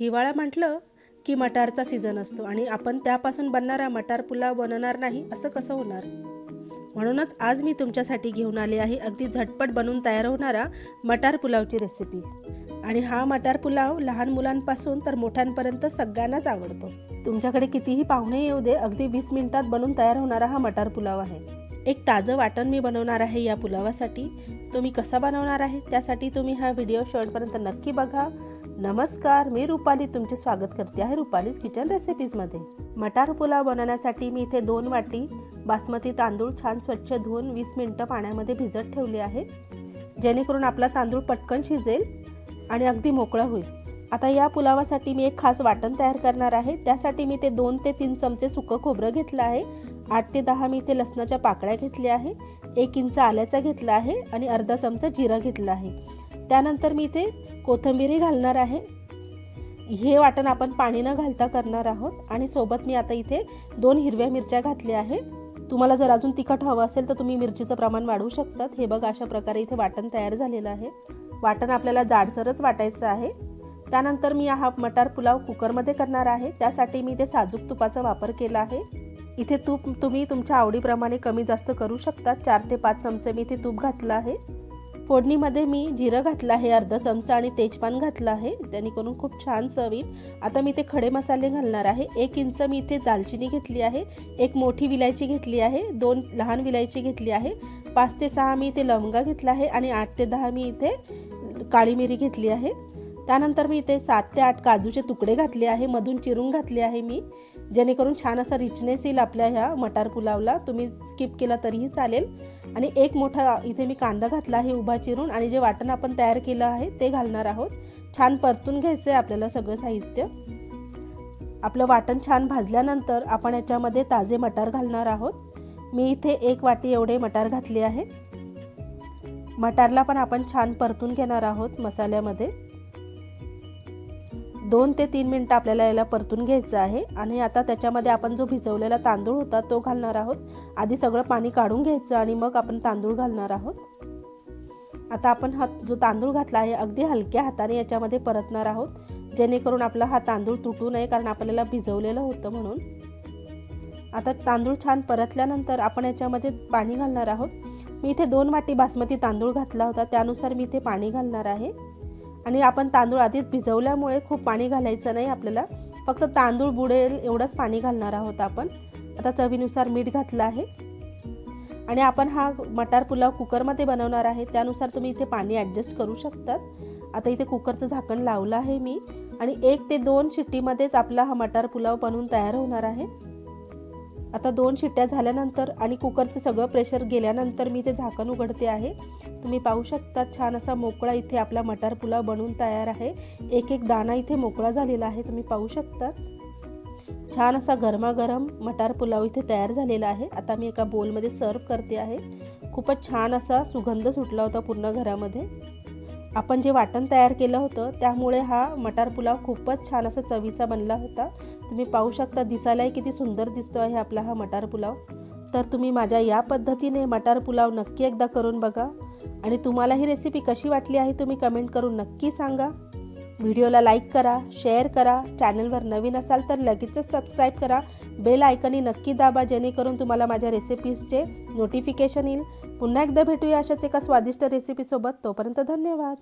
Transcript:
हिवाळा म्हटलं की मटारचा सीझन असतो आणि आपण त्यापासून बनणारा मटार पुलाव बनवणार नाही असं कसं होणार? म्हणूनच आज मी तुमच्यासाठी घेऊन आले आहे अगदी झटपट बनवून तयार होणारा मटार पुलावची रेसिपी आणि हा मटार पुलाव लहान मुलांपासून तर मोठ्यांपर्यंत सगळ्यांनाच आवडतो. तुमच्याकडे कितीही पाहुणे येऊ दे अगदी वीस मिनिटात बनवून तयार होणारा हा मटार पुलाव आहे. एक ताजं वाटण मी बनवणार आहे या पुलावासाठी. तुम्ही कसा बनवणार आहे त्यासाठी तुम्ही हा व्हिडिओ शेवटपर्यंत नक्की बघा. नमस्कार मी रुपाली. तुमचे स्वागत करते आहे रुपालीज किचन रेसिपीजमध्ये मटार पुलाव बनवण्यासाठी मी इथे दोन वाटी बासमती तांदूळ छान स्वच्छ धुवून वीस मिनटं पाण्यामध्ये भिजत ठेवले आहे. जेणेकरून आपला तांदूळ पटकन शिजेल आणि अगदी मोकळा होईल. आता या पुलावासाठी मी एक खास वाटण तयार करणार आहे. त्यासाठी मी ते दोन ते तीन चमचे सुकं खोबरं घेतलं आहे. आठ ते दहा मी इथे लसणाच्या पाकळ्या घेतल्या आहे. एक इंच आल्याचा घेतला आहे आणि अर्धा चमचा जिरा घेतला आहे. त्यानंतर मी इथे कोथिंबीरही घालणार आहे. हे वाटण आपण पाणी न घालता करणार आहोत. आणि सोबत मी आता इथे दोन हिरव्या मिरच्या घातल्या आहे. तुम्हाला जर अजून तिखट हवं असेल तर तुम्ही मिरचीचं प्रमाण वाढवू शकतात. हे बघा अशा प्रकारे इथे वाटण तयार झालेलं आहे. वाटण आपल्याला जाडसरच वाटायचं आहे. त्यानंतर मी हा मटार पुलाव कुकरमध्ये करणार आहे. त्यासाठी मी इथे साजूक तुपाचा वापर केला आहे. इथे तूप तुम्ही तुमच्या आवडीप्रमाणे कमी जास्त करू शकता. चार ते पाच चमचे मी इथे तूप घातलं आहे. फोडणीमध्ये मी जिरं घातलं आहे अर्धा चमचा आणि तेजपान घातलं आहे. जेणेकरून करून खूप छान चवीन आता मी ते खडे मसाले घालणार आहे. एक इंच मी इथे दालचिनी घेतली आहे. एक मोठी विलायची घेतली आहे. दोन लहान विलायची घेतली आहे. पाच ते सहा मी इथे लवंगा घेतला आहे आणि आठ ते दहा मी इथे काळी मिरी घेतली आहे. त्यानंतर मी इथे सात ते आठ काजूचे तुकडे घातले आहे मधून चिरून घातले आहे मी. जेणेकरून छान असा रिचनेस येईल आपल्या ह्या मटार पुलावला. तुम्ही स्किप केला तरीही चालेल. आणि एक मोठा इथे मी कांदा घातला आहे उभा चिरून आणि जे वाटण आपण तयार केलं आहे ते घालणार आहोत. छान परतून घ्यायचं आहे आपल्याला सगळं साहित्य. आपलं वाटण छान भाजल्यानंतर आपण याच्यामध्ये ताजे मटार घालणार आहोत. मी इथे एक वाटी एवढे मटार घातले आहे. मटारला पण आपण छान परतून घेणार आहोत मसाल्यामध्ये. दोन ते तीन मिनटं आपल्याला याला परतून घ्यायचं आहे. आणि आता त्याच्यामध्ये आपण जो भिजवलेला तांदूळ होता तो घालणार आहोत. आधी सगळं पाणी काढून घ्यायचं आणि मग आपण तांदूळ घालणार आहोत. आता आपण हा जो तांदूळ घातला आहे अगदी हलक्या हाताने याच्यामध्ये परतणार आहोत. जेणेकरून आपला हा तांदूळ तुटू नये कारण आपल्याला भिजवलेलं होतं म्हणून. आता तांदूळ छान परतल्यानंतर आपण याच्यामध्ये पाणी घालणार आहोत. मी इथे दोन वाटी बासमती तांदूळ घातला होता त्यानुसार मी इथे पाणी घालणार आहे. आणि आपण तांदूळ आधीच भिजवल्यामुळे खूप पाणी घालायचं नाही आपल्याला. फक्त तांदूळ बुडेल एवढंच पाणी घालणार आहोत आपण. आता चवीनुसार मीठ घातलं आहे. आणि आपण हा मटार पुलाव कुकरमध्ये बनवणार आहे. त्यानुसार तुम्ही इथे पाणी ॲडजस्ट करू शकतात. आता इथे कुकरचं झाकण लावलं आहे मी. आणि एक ते दोन शिट्टीमध्येच आपला हा मटार पुलाव बनवून तयार होणार आहे. आता दोन शिट्ट्या झाल्यानंतर आणि कुकरचं सगळं प्रेशर गेल्यानंतर मी ते झाकण उघडते आहे. तुम्ही पाहू शकता छान असा मोकळा इथे आपला मटार पुलाव बनवून तयार आहे. एक एक दाणा इथे मोकळा झालेला आहे तुम्ही पाहू शकता. छान असा गरमागरम मटार पुलाव इथे तयार झालेला आहे. आता मी एका बोलमध्ये सर्व करते आहे. खूपच छान असा सुगंध सुटला होता पूर्ण घरामध्ये. आपण जे वाटण तयार केलं होतं त्यामुळे हा मटार पुलाव खूपच छान असा चवीचा बनला होता. तुम्ही पाहू शकता दिसायलाही किती सुंदर दिसतो आहे आपला हा मटार पुलाव. तर तुम्ही माझ्या या पद्धतीने मटार पुलाव नक्की एकदा करून बघा. आणि तुम्हाला ही रेसिपी कशी वाटली आहे तुम्ही कमेंट करून नक्की सांगा. व्हिडिओला लाईक करा शेअर करा चॅनलवर नवीन असाल तर लगेचच सबस्क्राईब करा. बेल आयकनी नक्की दाबा जेणेकरून तुम्हाला माझ्या रेसिपीजचे नोटिफिकेशन येईल. पुन्हा एकदा भेटूया अशाच एका स्वादिष्ट रेसिपीसोबत तोपर्यंत धन्यवाद.